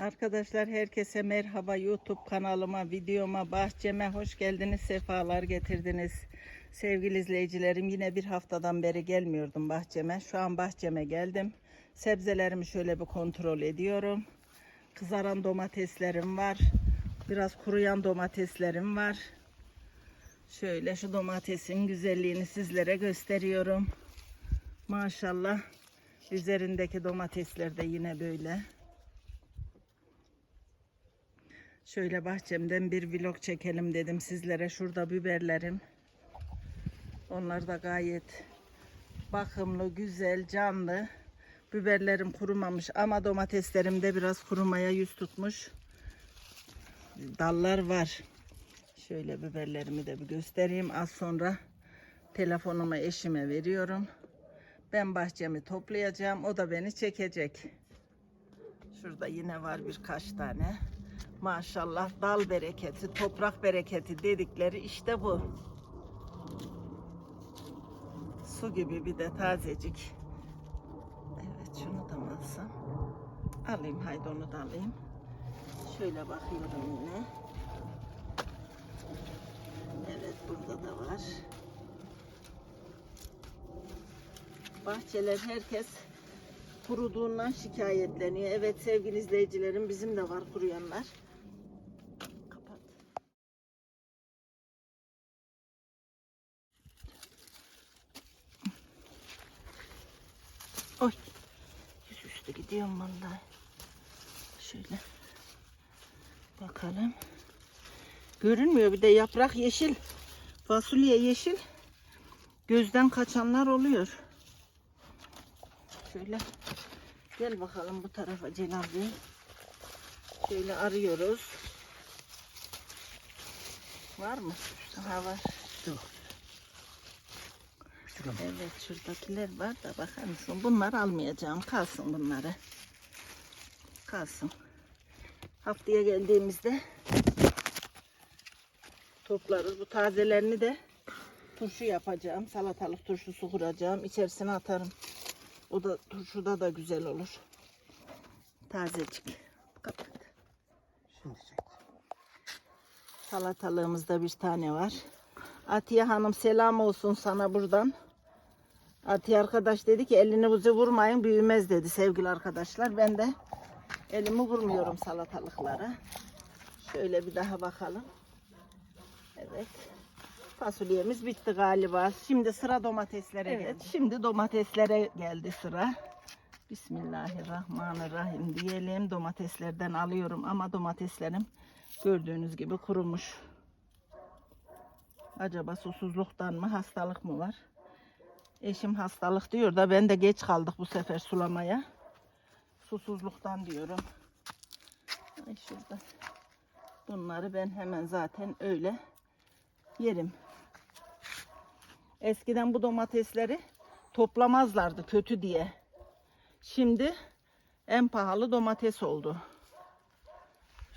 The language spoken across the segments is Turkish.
Arkadaşlar herkese merhaba YouTube kanalıma, videoma, bahçeme hoş geldiniz, sefalar getirdiniz. Sevgili izleyicilerim yine bir haftadan beri gelmiyordum bahçeme. Şu an bahçeme geldim. Sebzelerimi şöyle bir kontrol ediyorum. Kızaran domateslerim var. Biraz kuruyan domateslerim var. Şöyle şu domatesin güzelliğini sizlere gösteriyorum. Maşallah üzerindeki domatesler de yine böyle. Şöyle bahçemden bir vlog çekelim dedim sizlere. Şurada biberlerim. Onlar da gayet bakımlı, güzel, canlı. Biberlerim kurumamış ama domateslerimde biraz kurumaya yüz tutmuş. Dallar var. Şöyle biberlerimi de bir göstereyim. Az sonra telefonumu eşime veriyorum. Ben bahçemi toplayacağım. O da beni çekecek. Şurada yine var birkaç tane. Maşallah dal bereketi, toprak bereketi dedikleri işte bu. Su gibi bir de tazecik. Evet şunu da alsam? Alayım haydi onu da alayım. Şöyle bakıyorum yine. Evet burada da var. Bahçeler herkes kuruduğundan şikayetleniyor. Evet sevgili izleyicilerim bizim de var kuruyanlar. Kapat. Oy. Yüzüstü gidiyorum vallahi. Şöyle. Bakalım. Görünmüyor bir de yaprak yeşil. Fasulye yeşil. Gözden kaçanlar oluyor. Şöyle gel bakalım bu tarafa Celal Bey. Şöyle arıyoruz. Var mı? Ha var. Dur. Evet şuradakiler var da bakar mısın? Bunları almayacağım. Kalsın bunları. Kalsın. Haftaya geldiğimizde toplarız. Bu tazelerini de turşu yapacağım. Salatalık turşusu kuracağım. İçerisine atarım. O da turşuda da güzel olur. Tazecik. Kapat. Şimdi çek. Salatalığımızda bir tane var. Atiye Hanım selam olsun sana buradan. Atiye arkadaş dedi ki elini buzu vurmayın büyümez dedi sevgili arkadaşlar. Ben de elimi vurmuyorum salatalıklara. Şöyle bir daha bakalım. Evet. Fasulyemiz bitti galiba. Şimdi sıra domateslere Evet. geldi. Şimdi domateslere geldi sıra. Bismillahirrahmanirrahim diyelim. Domateslerden alıyorum ama domateslerim gördüğünüz gibi kurumuş. Acaba susuzluktan mı hastalık mı var? Eşim hastalık diyor da ben de geç kaldık bu sefer sulamaya. Susuzluktan diyorum. Ay şurada. Bunları ben hemen zaten öyle yerim. Eskiden bu domatesleri toplamazlardı kötü diye. Şimdi en pahalı domates oldu.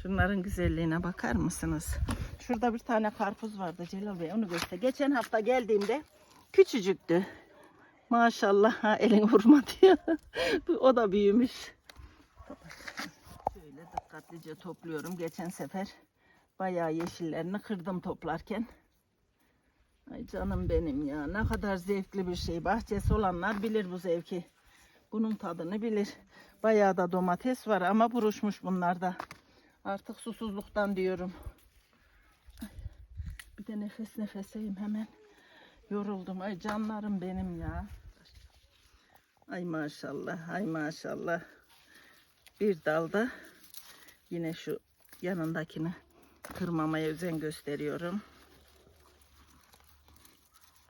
Şunların güzelliğine bakar mısınız? Şurada bir tane karpuz vardı Celal Bey onu göster. Geçen hafta geldiğimde küçücüktü. Maşallah ha, elin vurma diyor. O da büyümüş. Şöyle dikkatlice topluyorum. Geçen sefer bayağı yeşillerini kırdım toplarken. Ay canım benim ya. Ne kadar zevkli bir şey. Bahçesi olanlar bilir bu zevki. Bunun tadını bilir. Bayağı da domates var ama buruşmuş bunlar da. Artık susuzluktan diyorum. Bir de nefes nefeseyim hemen. Yoruldum. Ay canlarım benim ya. Ay maşallah. Ay maşallah. Bir dalda yine şu yanındakini kırmamaya özen gösteriyorum.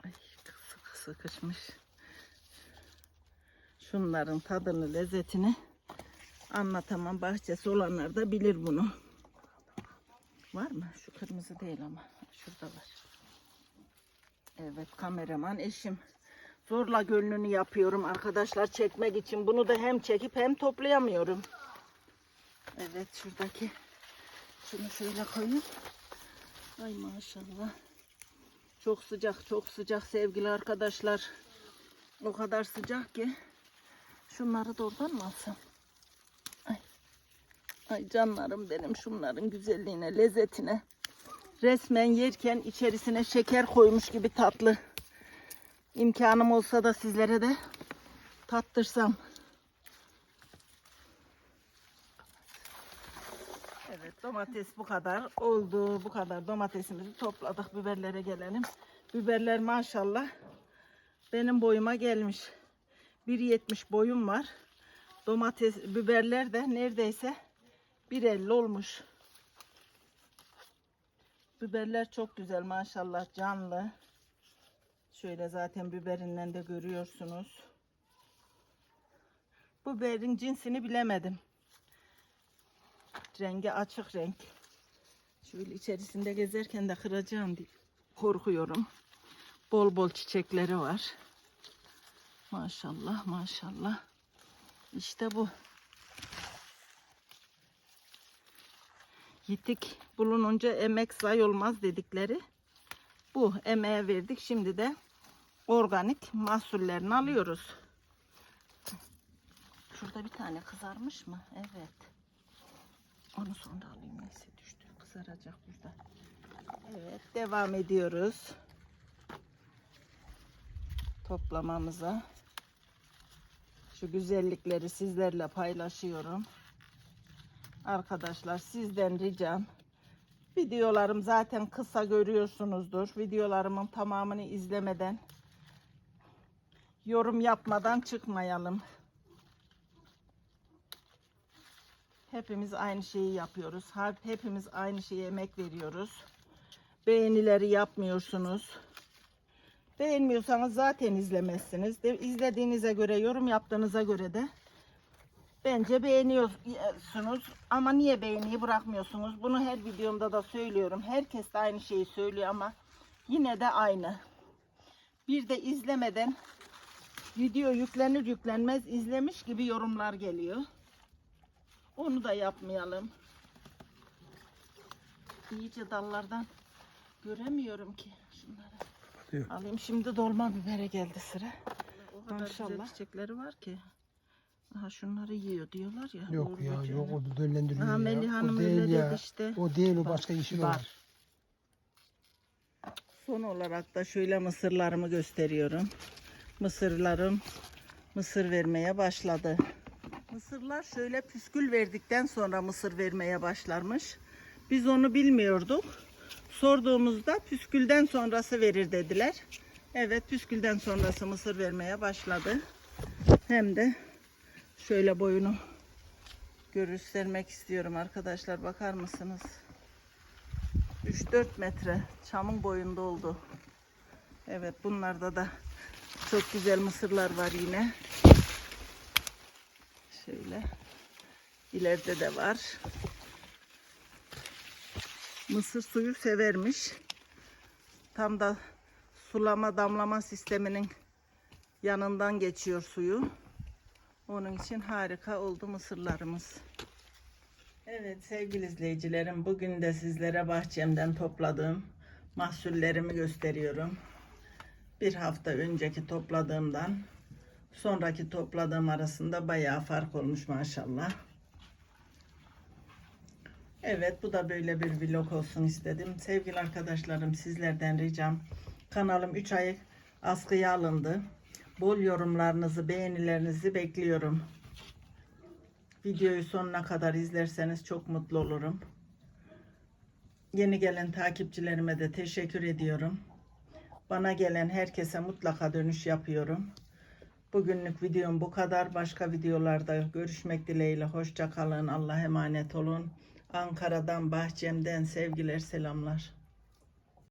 Ay sıkı sıkışmış. Şunların tadını, lezzetini anlatamam. Bahçesi olanlar da bilir bunu. Var mı? Şu kırmızı değil ama. Şurada var. Evet kameraman eşim. Zorla gönlünü yapıyorum arkadaşlar çekmek için. Bunu da hem çekip hem toplayamıyorum. Evet şuradaki. Şunu şöyle koyayım. Ay maşallah. Çok sıcak çok sıcak sevgili arkadaşlar. O kadar sıcak ki. Şunları da oradan mı alsam? Ay. Ay canlarım benim şunların güzelliğine, lezzetine. Resmen yerken içerisine şeker koymuş gibi tatlı. İmkanım olsa da sizlere de tattırsam. Evet domates bu kadar oldu. Bu kadar domatesimizi topladık. Biberlere gelelim. Biberler maşallah benim boyuma gelmiş. 1.70 boyum var. Domates, biberler de neredeyse 1.50 olmuş. Biberler çok güzel maşallah canlı. Şöyle zaten biberinden de görüyorsunuz. Biberin cinsini bilemedim. Rengi açık renk. Şöyle içerisinde gezerken de kıracağım diye korkuyorum. Bol bol çiçekleri var. Maşallah maşallah. İşte bu. Yitik bulununca emek zay olmaz dedikleri. Bu emeğe verdik. Şimdi de organik mahsullerini alıyoruz. Şurada bir tane kızarmış mı? Evet. Onu sonra alayım. Neyse düştü. Kızaracak burada. Evet. Devam ediyoruz. Toplamamıza. Şu güzellikleri sizlerle paylaşıyorum. Arkadaşlar sizden ricam videolarım zaten kısa görüyorsunuzdur. Videolarımın tamamını izlemeden yorum yapmadan çıkmayalım. Hepimiz aynı şeyi yapıyoruz. Hep- Hepimiz aynı şeye emek veriyoruz. Beğenileri yapmıyorsunuz. Beğenmiyorsanız zaten izlemezsiniz. De, izlediğinize göre, yorum yaptığınıza göre de bence beğeniyorsunuz. Ama niye beğeniyi bırakmıyorsunuz? Bunu her videomda da söylüyorum. Herkes de aynı şeyi söylüyor ama yine de aynı. Bir de izlemeden video yüklenir yüklenmez izlemiş gibi yorumlar geliyor. Onu da yapmayalım. İyice dallardan göremiyorum ki şunları. Yok. Alayım şimdi dolma bibere geldi sıra. O kadar güzel çiçekleri var ki. Aha şunları yiyor diyorlar ya. Yok ya böceğini. yok o döllendiriyor Aha ya. Melih Hanım o öyle değil ya. dedi işte. O değil o başka işi bak. var. Son olarak da şöyle mısırlarımı gösteriyorum. Mısırlarım mısır vermeye başladı. Mısırlar şöyle püskül verdikten sonra mısır vermeye başlarmış. Biz onu bilmiyorduk. Sorduğumuzda püskülden sonrası verir dediler. Evet püskülden sonrası mısır vermeye başladı. Hem de şöyle boyunu göstermek istiyorum arkadaşlar. Bakar mısınız? 3-4 metre çamın boyunda oldu. Evet bunlarda da çok güzel mısırlar var yine. Şöyle ileride de var. Mısır suyu severmiş. Tam da sulama damlama sisteminin yanından geçiyor suyu. Onun için harika oldu mısırlarımız. Evet sevgili izleyicilerim bugün de sizlere bahçemden topladığım mahsullerimi gösteriyorum. Bir hafta önceki topladığımdan sonraki topladığım arasında bayağı fark olmuş maşallah. Evet bu da böyle bir vlog olsun istedim. Sevgili arkadaşlarım sizlerden ricam kanalım 3 ay askıya alındı. Bol yorumlarınızı beğenilerinizi bekliyorum. Videoyu sonuna kadar izlerseniz çok mutlu olurum. Yeni gelen takipçilerime de teşekkür ediyorum. Bana gelen herkese mutlaka dönüş yapıyorum. Bugünlük videom bu kadar. Başka videolarda görüşmek dileğiyle. Hoşça kalın. Allah'a emanet olun. Ankara'dan, bahçemden sevgiler, selamlar.